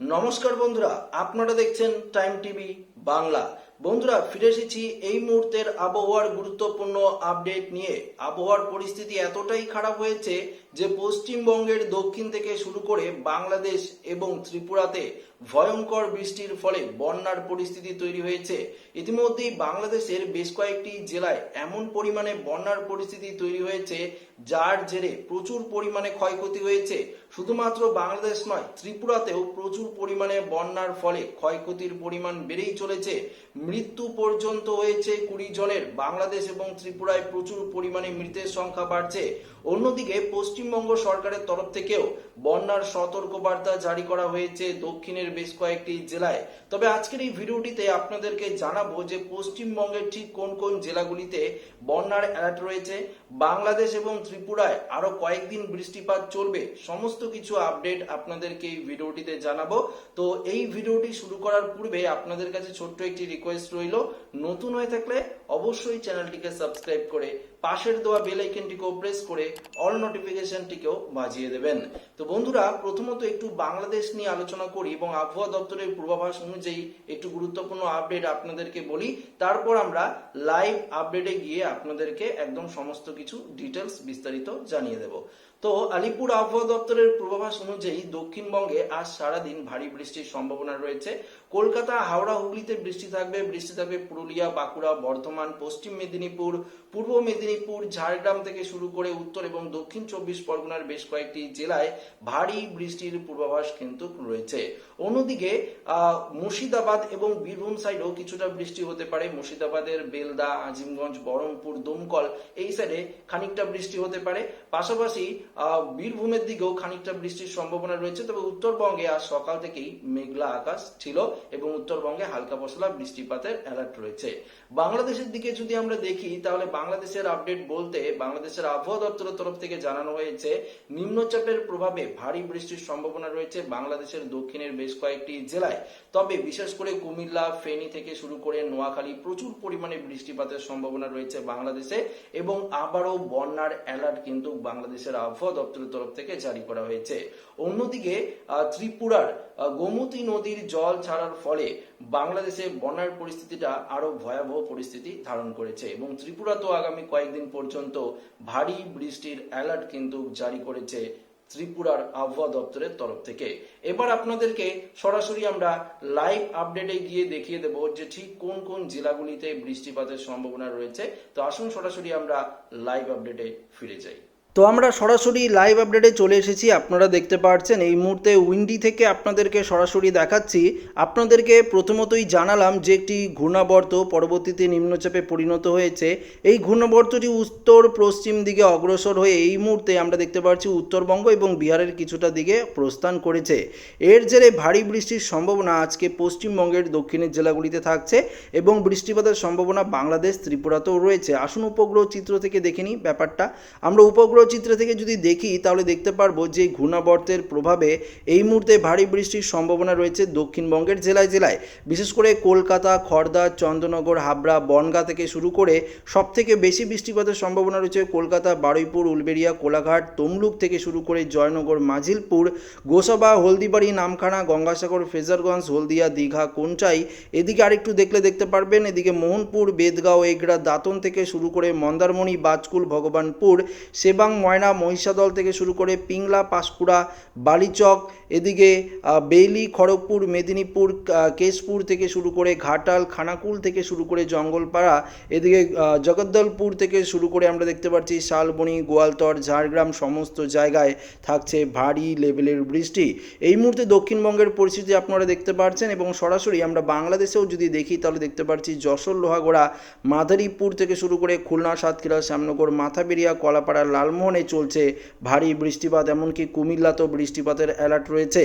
নমস্কার বন্ধুরা, আপনারা দেখছেন টাইম টিভি বাংলা। বন্ধুরা, ফিরে এসেছি এই মুহূর্তের আবহাওয়ার গুরুত্বপূর্ণ আপডেট নিয়ে। আবহাওয়ার পরিস্থিতি এতটাই খারাপ হয়েছে যে পশ্চিমবঙ্গের দক্ষিণ থেকে শুরু করে বাংলাদেশ এবং ত্রিপুরাতে ভয়ঙ্কর বৃষ্টির ফলে বন্যার পরিস্থিতি তৈরি হয়েছে। ইতিমধ্যেই বাংলাদেশের বেশ কয়েকটি জেলায় এমন পরিমাণে বন্যার পরিস্থিতি তৈরি হয়েছে, যার জেরে প্রচুর পরিমাণে ক্ষয়ক্ষতি হয়েছে। শুধুমাত্র বাংলাদেশ নয়, ত্রিপুরাতেও প্রচুর পরিমাণে বন্যার ফলে ক্ষয়ক্ষতির পরিমাণ বেড়েই চলেছে। মৃত্যু পর্যন্ত হয়েছে কুড়ি জনের। বাংলাদেশ এবং ত্রিপুরায় প্রচুর পরিমাণে মৃতের সংখ্যা বাড়ছে। অন্যদিকে পশ্চিমবঙ্গ সরকারের তরফ থেকেও বন্যার সতর্কবার্তা জারি করা হয়েছে দক্ষিণের বেশ কয়েকটি জেলায়। তবে আজকের এই ভিডিওটিতে আপনাদেরকে জানাব যে পশ্চিমবঙ্গের ঠিক কোন কোন জেলাগুলিতে বন্যার অ্যালার্ট রয়েছে, বাংলাদেশ এবং ত্রিপুরায় আরও কয়েকদিন বৃষ্টিপাত চলবে, সমস্ত কিছু আপডেট আপনাদেরকে এই ভিডিওটিতে জানাব। তো এই ভিডিওটি শুরু করার পূর্বে আপনাদের কাছে ছোট্ট একটি রিকোয়েস্ট রইল, নতুন হয়ে থাকলে অবশ্যই চ্যানেলটিকে সাবস্ক্রাইব করে পাশের দেওয়া বেল আইকনটিকেও প্রেস করে অল নোটিফিকেশনটিকেও বাজিয়ে দেবেন। তো বন্ধুরা, প্রথমত একটু বাংলাদেশ নিয়ে আলোচনা করি এবং আবহাওয়া দপ্তরের পূর্বাভাস অনুযায়ী একটু গুরুত্বপূর্ণ আপডেট আপনাদেরকে বলি। তারপর আমরা লাইভ আপডেটে গিয়ে আপনাদেরকে একদম সমস্ত কিছু ডিটেলস বিস্তারিত জানিয়ে দেব। তো আলিপুর আবহাওয়া দপ্তরের পূর্বাভাস অনুযায়ী দক্ষিণবঙ্গে আজ সারাদিন ভারী বৃষ্টির সম্ভাবনা রয়েছে। কলকাতা, হাওড়া, হুগলিতে বৃষ্টি থাকবে। বৃষ্টি থাকবে পুরুলিয়া, বাঁকুড়া, বর্ধমান, পশ্চিম মেদিনীপুর, পূর্ব মেদিনীপুর, ঝাড়গ্রাম থেকে শুরু করে উত্তর এবং দক্ষিণ চব্বিশ পরগনার বেশ কয়েকটি জেলায় ভারী বৃষ্টির পূর্বাভাস কিন্তু রয়েছে। অন্যদিকে মুর্শিদাবাদ এবং বীরভূম সাইডেও কিছুটা বৃষ্টি হতে পারে। মুর্শিদাবাদের বেলদা, আজিমগঞ্জ, বহরমপুর, দমকল এই সাইডে খানিকটা বৃষ্টি হতে পারে। পাশাপাশি বীরভূমের দিকেও খানিকটা বৃষ্টির সম্ভাবনা রয়েছে। তবে উত্তরবঙ্গে আজ সকাল থেকেই মেঘলা আকাশ ছিল। এবং উত্তরবঙ্গে হালকা পশলা বৃষ্টিপাতের অ্যালার্ট রয়েছে। বাংলাদেশের দিকে যদি আমরা দেখি, তাহলে বাংলাদেশের আপডেট বলতে বাংলাদেশের আবহাওয়া দপ্তরের তরফ থেকে জানানো হয়েছে, নিম্নচাপের প্রভাবে ভারী বৃষ্টির সম্ভাবনা রয়েছে বাংলাদেশের দক্ষিণের বেশ কয়েকটি জেলায়। তবে বিশেষ করে কুমিল্লা, ফেনী থেকে শুরু করে নোয়াখালী প্রচুর পরিমাণে বৃষ্টিপাতের সম্ভাবনা রয়েছে বাংলাদেশে এবং আবারও বন্যার অ্যালার্ট কিন্তু বাংলাদেশের আবহাওয়া দপ্তরের তরফ থেকে জারি করা হয়েছে। অন্যদিকে ত্রিপুরার গোমতী নদীর জল ছাড়ার ফলে বাংলাদেশে বন্যার পরিস্থিতিটা আরও ভয়াবহ পরিস্থিতি ধারণ করেছে এবং ত্রিপুরা তো আগামী কয়েকদিন পর্যন্ত ভারী বৃষ্টির অ্যালার্ট কিন্তু জারি করেছে ত্রিপুরার আবহাওয়া দপ্তরের তরফ থেকে। এবার আপনাদেরকে সরাসরি আমরা লাইভ আপডেটে গিয়ে দেখিয়ে দেব যে ঠিক কোন কোন জেলাগুলিতে বৃষ্টিপাতের সম্ভাবনা রয়েছে। তো আসুন সরাসরি আমরা লাইভ আপডেটে ফিরে যাই। তো আমরা সরাসরি লাইভ আপডেটে চলে এসেছি, আপনারা দেখতে পাচ্ছেন এই মুহূর্তে উইন্ডি থেকে আপনাদেরকে সরাসরি দেখাচ্ছি। আপনাদেরকে প্রথমতই জানালাম যে একটি ঘূর্ণাবর্ত পরবর্তীতে নিম্নচাপে পরিণত হয়েছে। এই ঘূর্ণাবর্তটি উত্তর পশ্চিম দিকে অগ্রসর হয়ে এই মুহূর্তে আমরা দেখতে পাচ্ছি উত্তরবঙ্গ এবং বিহারের কিছুটা দিকে প্রস্থান করেছে। এর জেরে ভারী বৃষ্টির সম্ভাবনা আজকে পশ্চিমবঙ্গের দক্ষিণের জেলাগুলিতে থাকছে এবং বৃষ্টিপাতের সম্ভাবনা বাংলাদেশ, ত্রিপুরাতেও রয়েছে। আসুন উপগ্রহ চিত্র থেকে দেখে নিই ব্যাপারটা। আমরা উপগ্রহ চিত্র থেকে যদি দেখি, তাহলে দেখতে পারব যে ঘূর্ণাবর্তের প্রভাবে এই মুহূর্তে ভারী বৃষ্টির সম্ভাবনা রয়েছে দক্ষিণবঙ্গের জেলায় জেলায়। বিশেষ করে কলকাতা খড়দা চন্দ্রনগর, হাবড়া, বনগাঁ থেকে শুরু করে সব থেকে বেশি বৃষ্টিপাতের সম্ভাবনা রয়েছে কলকাতা, বারুইপুর, উলবেড়িয়া, কোলাঘাট, তমলুক থেকে শুরু করে জয়নগর, মাঝিলপুর, গোসাবা, হলদিবাড়ি, নামখানা, গঙ্গাসাগর, ফেজারগঞ্জ, হলদিয়া, দীঘা কোনচাই এদিকে আরেকটু দেখলে দেখতে পারবেন, এদিকে মোহনপুর, বেদগাঁও, এগড়া, দাঁতন থেকে শুরু করে মন্দারমণি, বাজকুল, ভগবানপুর, সেবাং ময়না মহিষাদল থেকে শুরু করে পিংলা পাঁশকুড়া বালিচক এদিকে বেইলি, খড়গপুর, মেদিনীপুর কেশপুর থেকে শুরু করে ঘাটাল, খানাকুল থেকে শুরু করে জঙ্গলপাড়া, এদিকে জগদ্দলপুর থেকে শুরু করে আমরা দেখতে পাচ্ছি শালবনি, গোয়ালতর, ঝাড়গ্রাম সমস্ত জায়গায় থাকছে ভারী লেভেলের বৃষ্টি। এই মুহূর্তে দক্ষিণবঙ্গের পরিস্থিতি আপনারা দেখতে পাচ্ছেন এবং সরাসরি আমরা বাংলাদেশেও যদি দেখি, তাহলে দেখতে পাচ্ছি যশোর, লোহাগড়া, মাদারীপুর থেকে শুরু করে খুলনা, সাতক্ষীরা, শ্যামনগর, মাথাবেরিয়া, কলাপাড়া, লালমোহনে চলছে ভারী বৃষ্টিপাত, এমনকি কুমিল্লাতেও বৃষ্টিপাতের অ্যালার্ট রয়েছে।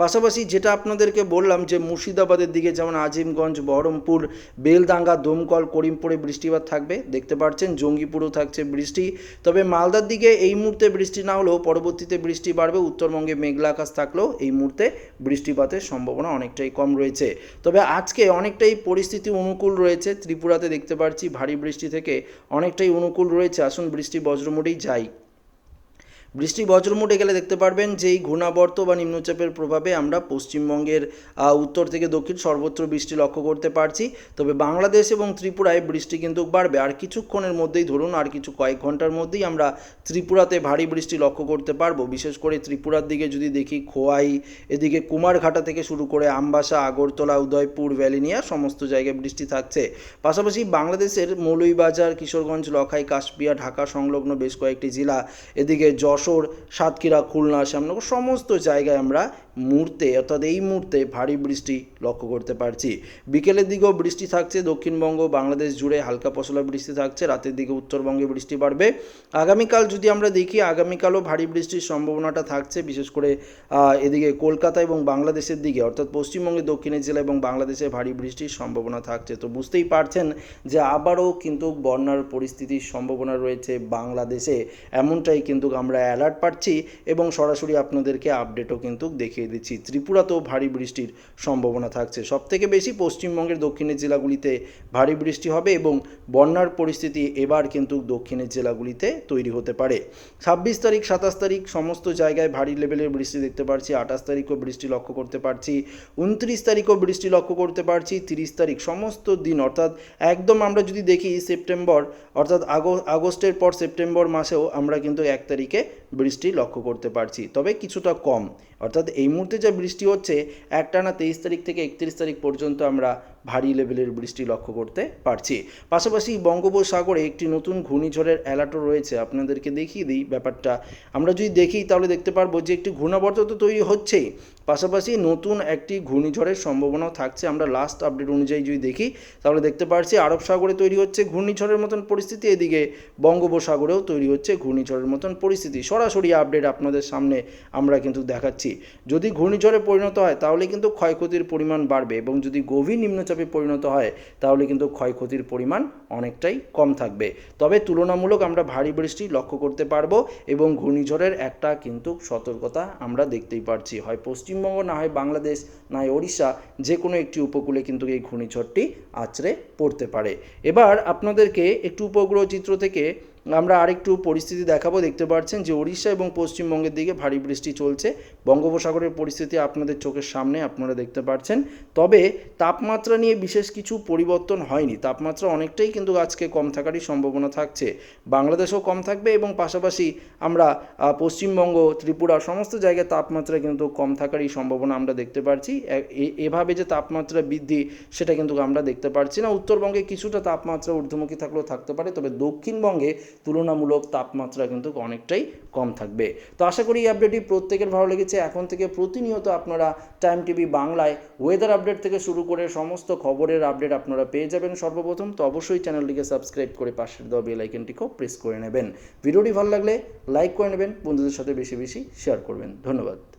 পাশাপাশি যেটা আপনাদেরকে বললাম যে মুর্শিদাবাদের দিকে যেমন আজিমগঞ্জ, বহরমপুর বেলদাঙ্গা দমকল, করিমপুরে বৃষ্টিপাত থাকবে, দেখতে পাচ্ছেন জঙ্গিপুরেও থাকছে বৃষ্টি। তবে মালদার দিকে এই মুহূর্তে বৃষ্টি না হলেও পরবর্তীতে বৃষ্টি বাড়বে, উত্তরবঙ্গে মেঘলা আকাশ থাকলেও এই মুহূর্তে বৃষ্টিপাতের সম্ভাবনা অনেকটাই কম রয়েছে। তবে আজকে অনেকটাই পরিস্থিতি অনুকূল রয়েছে, ত্রিপুরাতে দেখতে পাচ্ছি ভারী বৃষ্টি থেকে অনেকটাই অনুকূল রয়েছে। আসুন বৃষ্টি বজ্রমুড়েই যাই। বৃষ্টি বজ্রমুটে গেলে দেখতে পারবেন যে এই ঘূর্ণাবর্ত বা নিম্নচাপের প্রভাবে আমরা পশ্চিমবঙ্গের উত্তর থেকে দক্ষিণ সর্বত্র বৃষ্টি লক্ষ্য করতে পারছি। তবে বাংলাদেশ এবং ত্রিপুরায় বৃষ্টি কিন্তু বাড়বে। আর কিছুক্ষণের মধ্যেই ধরুন, আর কিছু কয়েক ঘণ্টার মধ্যেই আমরা ত্রিপুরাতে ভারী বৃষ্টি লক্ষ্য করতে পারব। বিশেষ করে ত্রিপুরার দিকে যদি দেখি, খোয়াই, এদিকে কুমারঘাটা থেকে শুরু করে আমবাসা, আগরতলা, উদয়পুর ভ্যালিনিয়া সমস্ত জায়গায় বৃষ্টি থাকছে। পাশাপাশি বাংলাদেশের মৌলভীবাজার, কিশোরগঞ্জ, লখাই, কাশপিয়া, ঢাকা সংলগ্ন বেশ কয়েকটি জেলা, এদিকে যশোর সাতক্ষীরা খুলনা শ্যামনগর সমস্ত জায়গায় আমরা মুহূর্তে, অর্থাৎ এই মুহূর্তে ভারী বৃষ্টি লক্ষ্য করতে পারছি। বিকেলের দিকেও বৃষ্টি থাকছে, দক্ষিণবঙ্গ বাংলাদেশ জুড়ে হালকা পশলা বৃষ্টি থাকছে, রাতের দিকে উত্তরবঙ্গে বৃষ্টি বাড়বে। আগামীকাল যদি আমরা দেখি, আগামীকালও ভারী বৃষ্টির সম্ভাবনাটা থাকছে, বিশেষ করে এদিকে কলকাতা এবং বাংলাদেশের দিকে, অর্থাৎ পশ্চিমবঙ্গের দক্ষিণের জেলা এবং বাংলাদেশে ভারী বৃষ্টির সম্ভাবনা থাকছে। তো বুঝতেই পারছেন যে আবারও কিন্তু বন্যার পরিস্থিতির সম্ভাবনা রয়েছে বাংলাদেশে। এমনটাই কিন্তু আমরা অ্যালার্ট পাচ্ছি এবং সরাসরি আপনাদেরকে আপডেটও কিন্তু দেখিয়ে দিচ্ছি, ত্রিপুরাতেও ভারী বৃষ্টির সম্ভাবনা থাকছে। সবথেকে বেশি পশ্চিমবঙ্গের দক্ষিণের জেলাগুলিতে ভারী বৃষ্টি হবে এবং বন্যার পরিস্থিতি এবার কিন্তু দক্ষিণের জেলাগুলিতে তৈরি হতে পারে। ছাব্বিশ তারিখ, সাতাশ তারিখ সমস্ত জায়গায় ভারী লেভেলের বৃষ্টি দেখতে পারছি, আঠাশ তারিখও বৃষ্টি লক্ষ্য করতে পারছি, উনত্রিশ তারিখও বৃষ্টি লক্ষ্য করতে পারছি, তিরিশ তারিখ সমস্ত দিন, অর্থাৎ একদম আমরা যদি দেখি সেপ্টেম্বর, অর্থাৎ আগস্ট আগস্টের পর সেপ্টেম্বর মাসেও আমরা কিন্তু এক তারিখে বৃষ্টি লক্ষ্য করতে পারছি, তবে কিছুটা কম। অর্থাৎ এই মুহূর্তে যা বৃষ্টি হচ্ছে, একটানা তেইশ তারিখ থেকে একত্রিশ তারিখ পর্যন্ত আমরা ভারী লেভেলের বৃষ্টি লক্ষ্য করতে পারছি। পাশাপাশি বঙ্গোপসাগরে একটি নতুন ঘূর্ণিঝড়ের অ্যালার্টও রয়েছে। আপনাদেরকে দেখিয়ে দিই ব্যাপারটা। আমরা যদি দেখি, তাহলে দেখতে পারব যে একটি ঘূর্ণাবর্ত তো তৈরি হচ্ছেই। পাশাপাশি নতুন একটি ঘূর্ণিঝড়ের সম্ভাবনাও থাকছে। আমরা লাস্ট আপডেট অনুযায়ী যদি দেখি, তাহলে দেখতে পারছি আরব সাগরে তৈরি হচ্ছে ঘূর্ণিঝড়ের মতন পরিস্থিতি। এদিকে বঙ্গোপসাগরেও তৈরি হচ্ছে ঘূর্ণিঝড়ের মতন পরিস্থিতি। সরাসরি আপডেট আপনাদের সামনে আমরা কিন্তু দেখাচ্ছি। যদি ঘূর্ণিঝড়ে পরিণত হয়, তাহলে কিন্তু ক্ষয়ক্ষতির পরিমাণ বাড়বে এবং যদি গভীর নিম্নচাপে পরিণত হয়, তাহলে কিন্তু ক্ষয়ক্ষতির পরিমাণ অনেকটাই কম থাকবে। তবে তুলনামূলক আমরা ভারী বৃষ্টি লক্ষ্য করতে পারব এবং ঘূর্ণিঝড়ের একটা কিন্তু সতর্কতা আমরা দেখতেই পারছি। হয় পশ্চিমবঙ্গ, না হয় বাংলাদেশ, না হয় ওড়িশা যে কোনো একটি উপকূলে কিন্তু এই ঘূর্ণিঝড়টি আছড়ে পড়তে পারে। এবার আপনাদেরকে একটু উপগ্রহ চিত্র থেকে আমরা আরেকটু পরিস্থিতি দেখাবো, দেখতে পাচ্ছেন যে ওড়িশা এবং পশ্চিমবঙ্গের দিকে ভারী বৃষ্টি চলছে। বঙ্গোপসাগরের পরিস্থিতি আপনাদের চোখের সামনে আপনারা দেখতে পাচ্ছেন তবে তাপমাত্রা নিয়ে বিশেষ কিছু পরিবর্তন হয়নি। তাপমাত্রা অনেকটাই কিন্তু আজকে কম থাকারই সম্ভাবনা থাকছে। বাংলাদেশেও কম থাকবে এবং পাশাপাশি আমরা পশ্চিমবঙ্গ, ত্রিপুরা সমস্ত জায়গায় তাপমাত্রা কিন্তু কম থাকারই সম্ভাবনা আমরা দেখতে পাচ্ছি এভাবে যে তাপমাত্রা বৃদ্ধি, সেটা কিন্তু আমরা দেখতে পাচ্ছি না। উত্তরবঙ্গে কিছুটা তাপমাত্রা ঊর্ধ্বমুখী থাকলেও থাকতে পারে, তবে দক্ষিণবঙ্গে তুলনামূলক তাপমাত্রা কিন্তু অনেকটাই কম থাকবে। তো আশা করি এই আপডেটটি প্রত্যেকের ভালো লেগেছে। এখন থেকে প্রতিনিয়ত আপনারা টাইম টিভি বাংলায় ওয়েদার আপডেট থেকে শুরু করে সমস্ত খবরের আপডেট আপনারা পেয়ে যাবেন সর্বপ্রথম। তো অবশ্যই চ্যানেলটিকে সাবস্ক্রাইব করে পাশের দেওয়া বেল আইকনটিকেও প্রেস করে নেবেন। ভিডিওটি ভালো লাগলে লাইক করে নেবেন, বন্ধুদের সাথে বেশি বেশি শেয়ার করবেন। ধন্যবাদ।